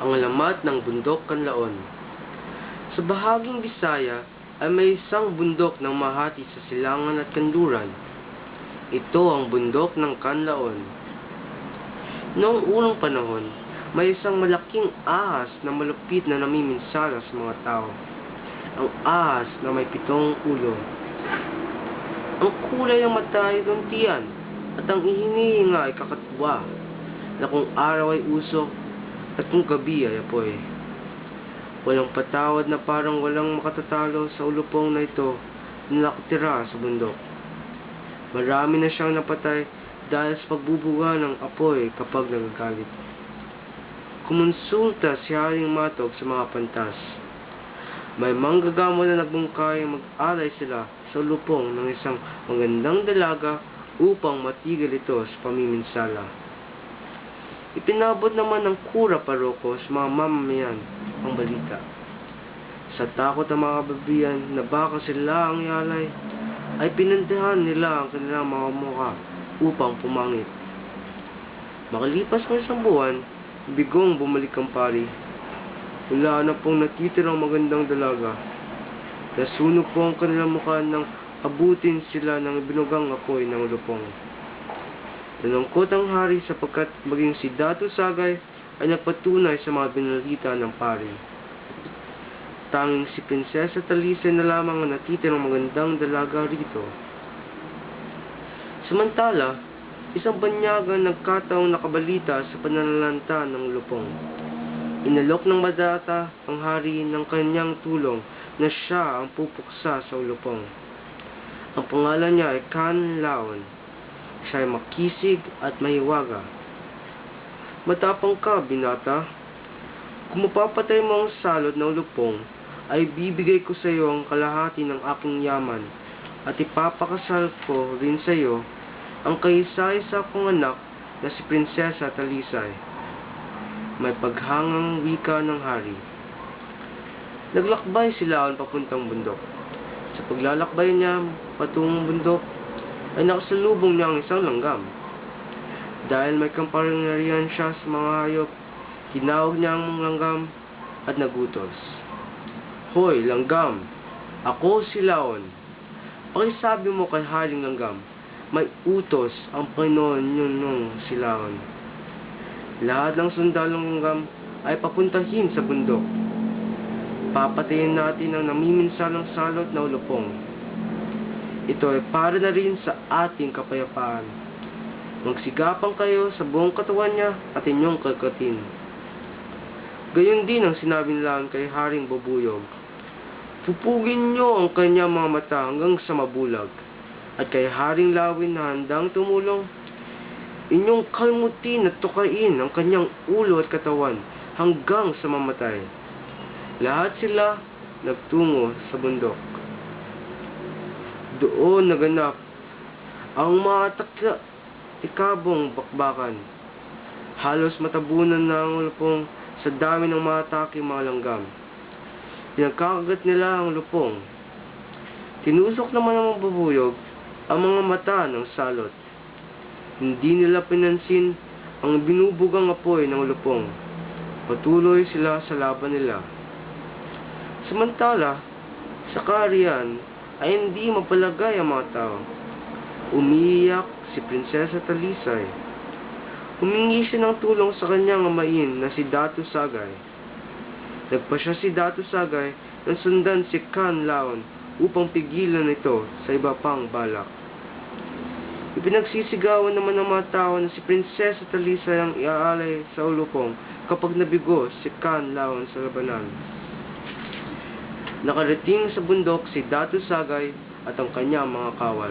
ang alamat ng bundok Kanlaon. Sa bahaging Bisaya ay may isang bundok ng mahati sa silangan at kanluran. Ito ang bundok ng Kanlaon. Noong unang panahon, may isang malaking ahas na malupit na namiminsala sa mga tao. Ang ahas na may pitong ulo. Ang kulay ng mata ay luntian at ang ihinihinga ay kakatwa na kung araw ay usok at kung gabi ay apoy. Walang patawad na parang walang makatatalo sa ulupong na ito na nakatira sa bundok. Marami na siyang napatay dahil sa pagbubuga ng apoy kapag nagagalit. Kumonsulta si Haring Matog sa mga pantas. May manggagamo na nagbungkay mag-alay sila sa lupong ng isang magandang dalaga upang matigil ito sa pamiminsala. Ipinabot naman ng kura paroko sa mga mamamayan ang balita. Sa takot ng mga babiyan na baka sila ang yalay, ay pinandahan nila ang kanilang mga mukha upang pumangit. Makalipas ng isang buwan, bigong bumalik ang pari. Wala na pong natitirang magandang dalaga. Nasunog po ang kanilang mukha nang abutin sila ng binugang apoy ng lupong. Nalungkot ang hari sapagkat maging si Dato Sagay ay nagpatunay sa mga binalita ng pari. Tanging si Prinsesa Talisa na lamang ang natitirang magandang dalaga rito. Samantala, isang banyagan nagkataong nakabalita sa pananalanta ng lupong. Inalok ng madata ang hari ng kanyang tulong na siya ang pupuksa sa lupong. Ang pangalan niya ay Kan Laon. Siya ay makisig at mahiwaga. Matapang ka, binata. Kung mapapatay mo ang salot ng lupong, ay bibigay ko sa iyo ang kalahati ng aking yaman at ipapakasal ko rin sa iyo ang kaisa-isa kong anak na si Prinsesa Talisay. May paghangang wika ng hari. Naglakbay si Laon papuntang bundok. Sa paglalakbay niya patungong bundok, ay nakasalubong niya ang isang langgam. Dahil may kamparinarihan siya sa mga hayop, tinawag niya ang langgam at nagutos. Hoy, langgam! Ako si Laon. Pakisabi mo kay Haring Langgam, may utos ang Panginoon yun nung si Laon. Lahat ng sundalong langgam ay papuntahin sa bundok. Papatayin natin ang namiminsalang salot na ulupong. Ito ay para na rin sa ating kapayapaan. Magsigapang kayo sa buong katawan niya at inyong kakatin. Gayon din ang sinabi nila kay Haring Bubuyog. Pupugin niyo ang kanyang mga mata hanggang sa mabulag. At kay Haring Lawin na handang tumulong, inyong kalmutin at tukain ang kanyang ulo at katawan hanggang sa mamatay. Lahat sila nagtungo sa bundok. Doon naganap ang mga takla ikabong bakbakan. Halos matabunan na ang lupong sa dami ng mga atake mga langgam. Pinagkakagat nila ang lupong. Tinusok naman ng bubuyog ang mga mata ng salot. Hindi nila pinansin ang binubugang apoy ng lupong. Patuloy sila sa laban nila. Samantala, sa kariyan ay hindi mapalagay ang mga tao. Umiiyak si Prinsesa Talisay. Humingi siya ng tulong sa kanyang amain na si Datu Sagay. Nagpa siya si Datu Sagay na sundan si Kan Laon upang pigilan ito sa iba pang balak. Ipinagsisigawan naman ng mga tao na si Prinsesa Talisay ang iaalay sa ulupong kapag nabigo si Kan Laon sa labanan. Nakarating sa bundok si Datu Sagay at ang kanyang mga kawal.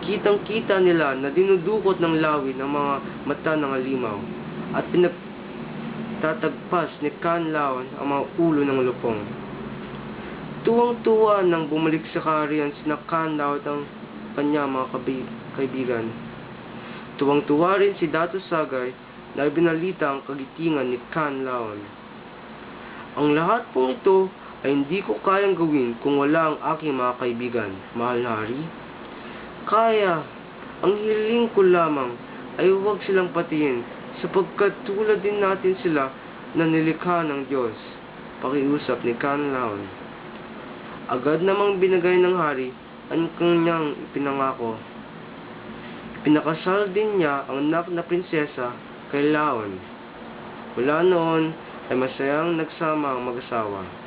Kitang-kita nila na dinudukot ng lawi ng mga mata ng alimaw at pinagtatagpas ni Kan Laon ang mga ulo ng lupong. Tuwang-tuwa nang bumalik sa kaharian sina Kan Laon at ang kanyang mga kaibigan. Tuwang-tuwa rin si Datu Sagay na ibinalita ang kagitingan ni Kan Laon. Ang lahat pong ito ay hindi ko kayang gawin kung wala ang aking mga kaibigan, mahal na hari. Kaya, ang hiling ko lamang ay huwag silang patiin sapagkat tulad din natin sila na nilikha ng Diyos. Pakiusap ni Canlaon. Agad namang binigay ng hari ang kanyang ipinangako. Pinakasal din niya ang anak na prinsesa kay Laon. Mula noon ay masayang nagsama ang mag-asawa.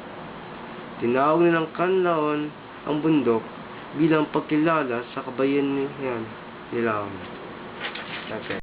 Tinawag nilang Canlaon ang bundok bilang pagkilala sa kabayanihan ni Laon. Okay.